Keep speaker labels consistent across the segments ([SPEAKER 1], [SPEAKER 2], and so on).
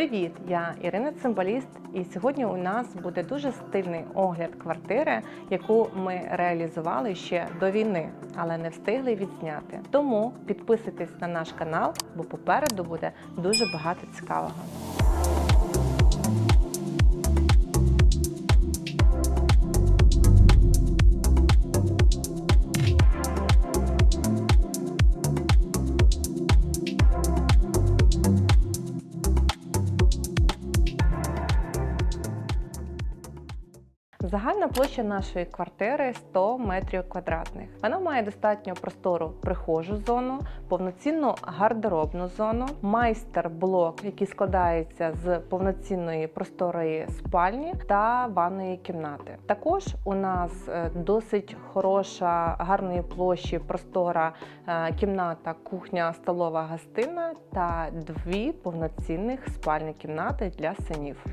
[SPEAKER 1] Привіт! Я Ірина Цимбаліст, і сьогодні у нас буде дуже стильний огляд квартири, яку ми реалізували ще до війни, але не встигли відзняти. Тому підписуйтесь на наш канал, бо попереду буде дуже багато цікавого. Загальна площа нашої квартири 100 метрів квадратних. Вона має достатньо простору прихожу зону, повноцінну гардеробну зону, майстер-блок, який складається з повноцінної просторої спальні та ванної кімнати. Також у нас е, досить хороша, гарної площі, простора е, кімната, кухня, столова гостина та дві повноцінних спальні кімнати для синів.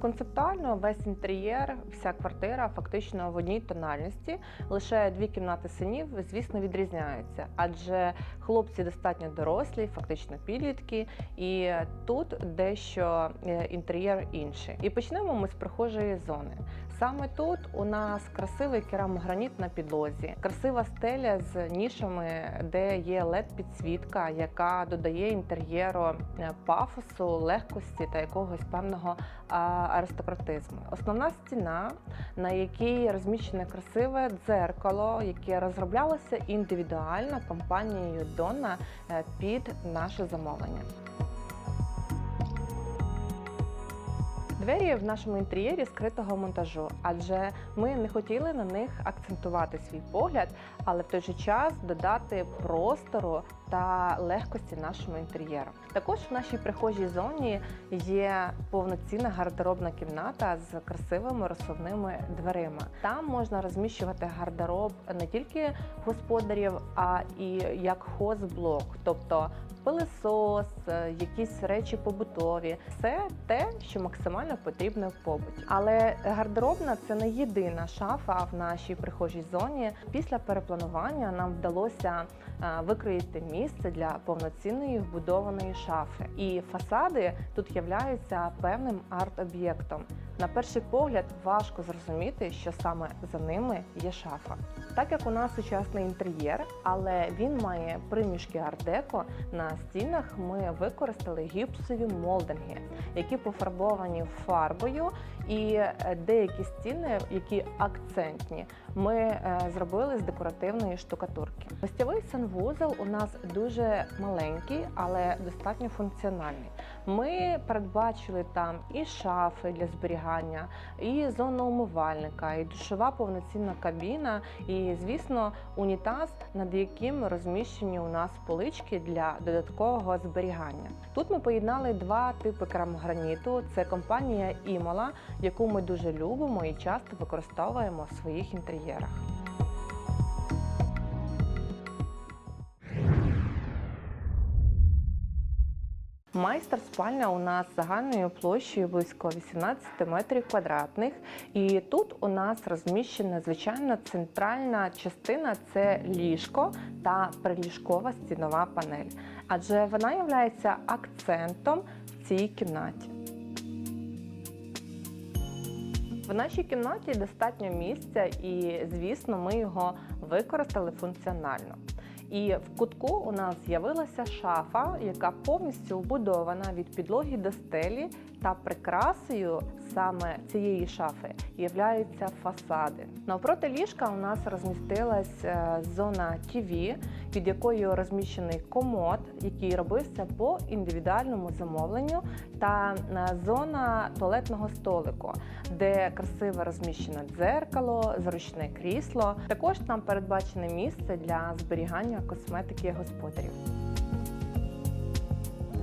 [SPEAKER 1] Концептуально весь інтер'єр, вся квартира фактично в одній тональності. Лише дві кімнати синів, звісно, відрізняються, адже хлопці достатньо дорослі, фактично підлітки, і тут дещо е, інтер'єр інший. І почнемо ми з прихожої зони. Саме тут у нас красивий керамограніт на підлозі, красива стеля з нішами, де є led підсвітка, яка додає інтер'єру е, пафосу, легкості та якогось певного аристократизму. Основна стіна, на якій розміщене красиве дзеркало, яке розроблялося індивідуально компанією Донна е, під наше замовлення. Двері в нашому інтер'єрі скритого монтажу, адже ми не хотіли на них акцентувати свій погляд, але в той же час додати простору та легкості нашому інтер'єру. Також в нашій прихожій зоні є повноцінна гардеробна кімната з красивими розсувними дверима. Там можна розміщувати гардероб не тільки господарів, а і як хозблок, тобто пилисос, е, якісь речі побутові, все те, що максимально потрібно в побуті. Але гардеробна це не єдина шафа в нашій прихожій зоні. Після перепланування нам вдалося е, викроїти місце для повноцінної вбудованої шафи. І фасади тут являються певним арт-об'єктом. На перший погляд важко зрозуміти, що саме за ними є шафа. Так як у нас сучасний інтер'єр, але він має примішки арт-деко, на стінах ми використали гіпсові молдинги, які пофарбовані фарбою, і е, деякі стіни, які акцентні, ми е, зробили з декоративної штукатурки. Гостєвий санвузол у нас дуже маленький, але достатньо функціональний. Ми передбачили там і шафи для зберігання, і зону умивальника, і душова повноцінна кабіна, і, звісно, унітаз, над яким розміщені у нас полички для додаткового зберігання. Тут ми поєднали два типи керамограніту. Це компанія Імола, яку ми дуже любимо і часто використовуємо в своїх інтер'єрах. Майстер спальня у нас загальною площею близько 18 метрів квадратних. І тут у нас розміщена звичайно центральна частина це ліжко та приліжкова стінова панель. Адже вона є акцентом в цій кімнаті. В нашій кімнаті достатньо місця, і, звісно, ми його використали функціонально. І в кутку у нас з'явилася шафа, яка повністю вбудована від підлоги до стелі, та прикрасою саме цієї шафи являються фасади. Навпроти ліжка у нас розмістилась е, зона ТВ, під якою розміщений комод, який робився по індивідуальному замовленню, та е, зона туалетного столику, де красиво розміщене дзеркало, зручне крісло. Також там передбачене місце для зберігання косметики господарів.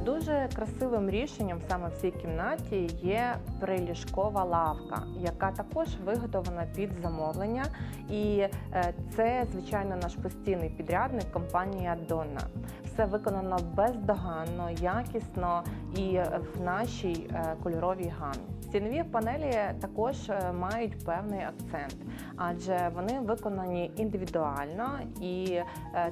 [SPEAKER 1] Дуже красивим рішенням саме в цій кімнаті є приліжкова лавка, яка також виготовлена під замовлення. І е, це, звичайно, наш постійний підрядник компанія Донна. Все виконано бездоганно, якісно і в нашій е, кольоровій гамі. Стінові панелі також е, мають певний акцент, адже вони виконані індивідуально, і е,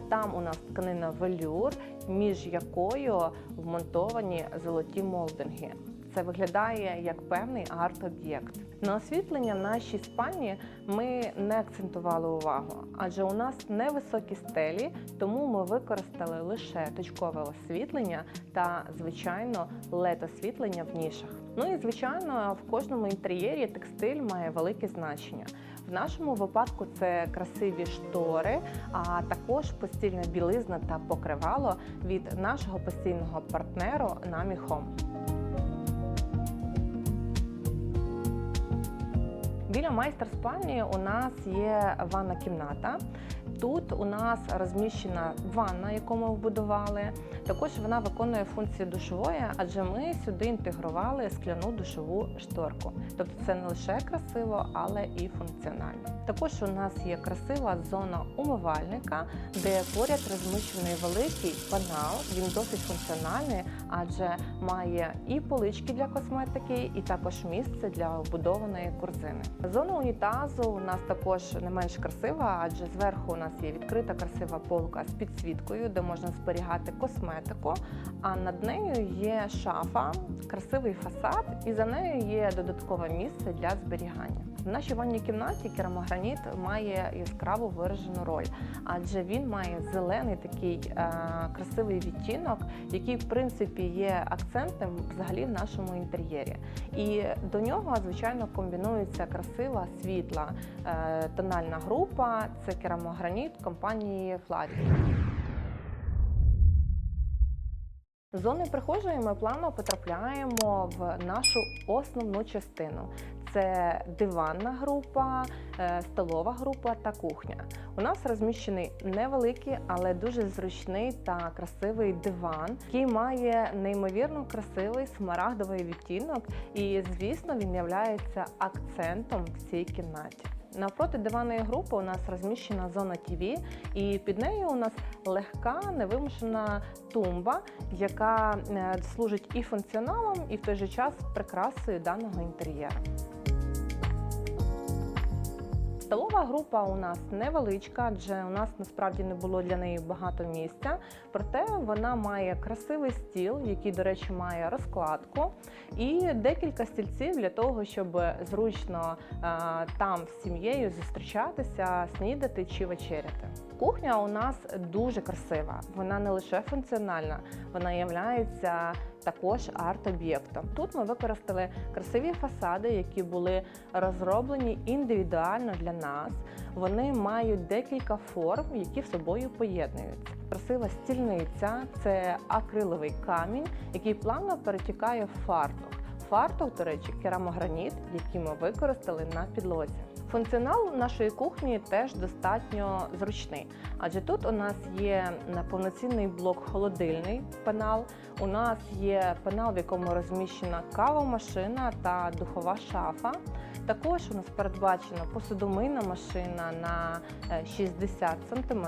[SPEAKER 1] там у нас тканина велюр, між якою вмонтовані золоті молдинги. Це виглядає як певний арт-об'єкт. На освітлення нашій спальні ми не акцентували увагу, адже у нас невисокі стелі, тому ми використали лише точкове освітлення та, звичайно, led освітлення в нішах. Ну і звичайно, в кожному інтер'єрі текстиль має велике значення. В нашому випадку це красиві штори, а також постільна білизна та покривало від нашого постійного партнеру Намі Home. Біля майстер спальні у нас є ванна кімната. Тут у нас розміщена ванна, яку ми вбудували. Також вона виконує функцію душової, адже ми сюди інтегрували скляну душову шторку. Тобто це не лише красиво, але і функціонально. Також у нас є красива зона умивальника, де поряд розміщений великий панал. Він досить функціональний, адже має і полички для косметики, і також місце для вбудованої корзини. Зона унітазу у нас також не менш красива, адже зверху у нас є відкрита красива полка з підсвіткою, де можна зберігати косметику. А над нею є шафа, красивий фасад, і за нею є додаткове місце для зберігання. В нашій ванній кімнаті керамограніт має яскраво виражену роль, адже він має зелений такий е, красивий відтінок, який в принципі є акцентним взагалі в нашому інтер'єрі. І до нього, звичайно, комбінується красива світла е, тональна група. Це керамограніт компанії. З Зони прихожої ми плавно потрапляємо в нашу основну частину. Це диванна група, е, столова група та кухня. У нас розміщений невеликий, але дуже зручний та красивий диван, який має неймовірно красивий смарагдовий відтінок, і звісно він є акцентом в цій кімнаті. Навпроти диванної групи у нас розміщена зона ТВ, і під нею у нас легка невимушена тумба, яка е, служить і функціоналом, і в той же час прикрасою даного інтер'єру. Столова група у нас невеличка, адже у нас насправді не було для неї багато місця. Проте вона має красивий стіл, який, до речі, має розкладку, і декілька стільців для того, щоб зручно е, там з сім'єю зустрічатися, снідати чи вечеряти. Кухня у нас дуже красива. Вона не лише функціональна, вона є також арт-об'єктом. Тут ми використали красиві фасади, які були розроблені індивідуально для нас. Вони мають декілька форм, які в собою поєднуються. Красива стільниця це акриловий камінь, який плавно перетікає в фартух. Фартух, до речі, керамограніт, який ми використали на підлозі. Функціонал нашої кухні теж достатньо зручний, адже тут у нас є повноцінний блок холодильний пенал. У нас є пенал, в якому розміщена кавомашина та духова шафа. Також у нас передбачена посудомийна машина на 60 е, см,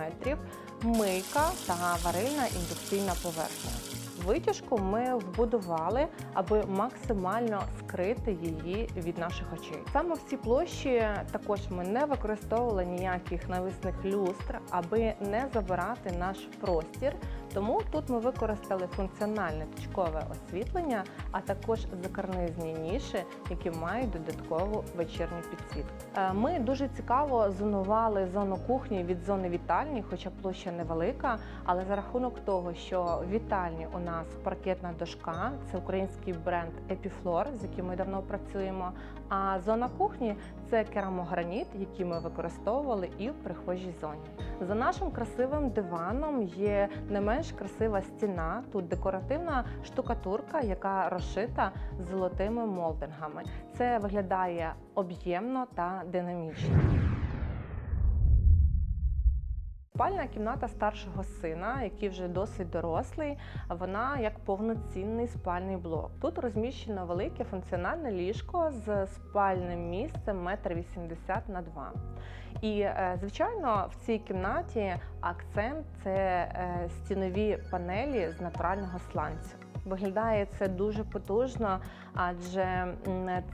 [SPEAKER 1] мийка та варильна індукційна поверхня. Витяжку ми вбудували, аби максимально скрити її від наших очей. Саме в цій площі також ми не використовували ніяких навісних люстр, аби не забирати наш простір. Тому тут ми використали функціональне точкове освітлення, а також закарнизні ніші, які мають додаткову вечірню підсвітку. Е, ми дуже цікаво зонували зону кухні від зони вітальні, хоча площа невелика, але за рахунок того, що вітальні у нас паркетна дошка, це український бренд Епіфлор, з яким ми давно працюємо. А зона кухні це керамограніт, який ми використовували і в прихожій зоні. За нашим красивим диваном є не менш красива стіна. Тут декоративна штукатурка, яка розшита золотими молдингами. Це виглядає об'ємно та динамічно. Спальна кімната старшого сина, який вже досить дорослий, вона як повноцінний спальний блок. Тут розміщено велике функціональне ліжко з спальним місцем 1,80 м на 2 І е, звичайно, в цій кімнаті акцент це е, стінові панелі з натурального сланцю. Виглядає це дуже потужно, адже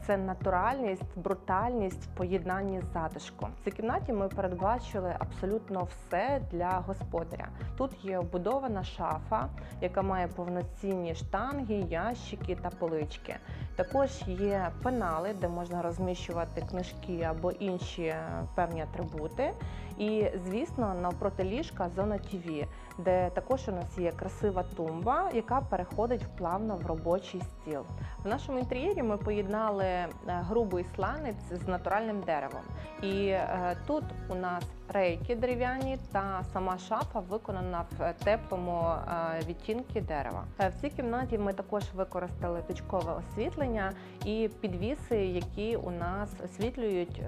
[SPEAKER 1] це натуральність, брутальність в поєднанні з затишком. В цій кімнаті ми передбачили абсолютно все для господаря. Тут є вбудована шафа, яка має повноцінні штанги, ящики та полички. Також є пенали, де можна розміщувати книжки або інші е, певні атрибути. І, звісно, навпроти ліжка зона ТВ, де також у нас є красива тумба, яка переходить плавно в робочий стіл. В нашому інтер'єрі ми поєднали е, грубий сланець з натуральним деревом. І е, тут у нас рейки дерев'яні та сама шафа виконана в теплому е, відтінку дерева. В цій кімнаті ми також використали точкове освітлення і підвіси, які у нас освітлюють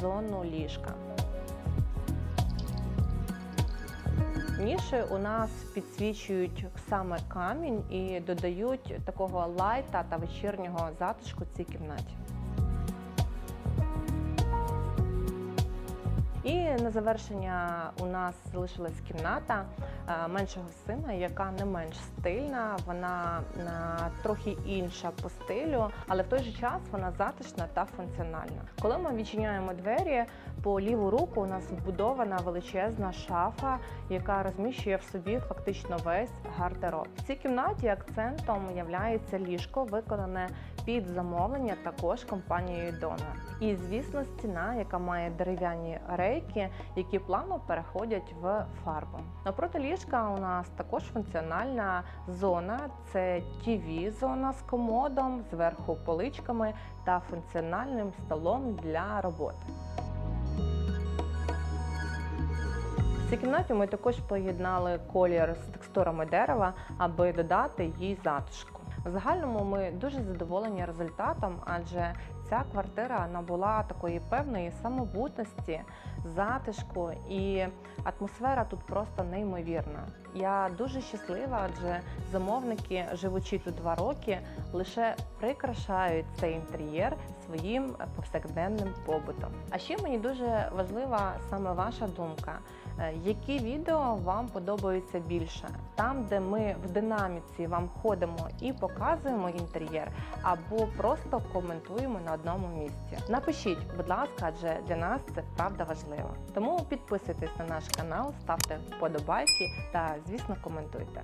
[SPEAKER 1] зону ліжка. Ніші у нас підсвічують саме камінь і додають такого лайта та вечірнього затишку цій кімнаті. І на завершення у нас залишилась кімната е, меншого сина, яка не менш стильна. Вона е, трохи інша по стилю, але в той же час вона затишна та функціональна. Коли ми відчиняємо двері, по ліву руку у нас вбудована величезна шафа, яка розміщує в собі фактично весь гардероб. В цій кімнаті акцентом являється ліжко, виконане під замовлення також компанією Donor. І звісно, стіна, яка має дерев'яні рейки, які плавно переходять в фарбу. Напроти ліжка у нас також функціональна зона. Це tv зона з комодом, зверху поличками та функціональним столом для роботи. Цій кімнаті ми також поєднали колір з текстурами дерева, аби додати їй затишку. В загальному ми дуже задоволені результатом, адже ця квартира набула такої певної самобутності, затишку і атмосфера тут просто неймовірна. Я дуже щаслива, адже замовники, живучи тут два роки, лише прикрашають цей інтер'єр своїм повсякденним побутом. А ще мені дуже важлива саме ваша думка. Е, Які відео вам подобаються більше? Там, де ми в динаміці вам ходимо і показуємо інтер'єр, або просто коментуємо на одному місці. Напишіть, будь ласка, адже для нас це правда важливо. Тому підписуйтесь на наш канал, ставте вподобайки та, звісно, коментуйте.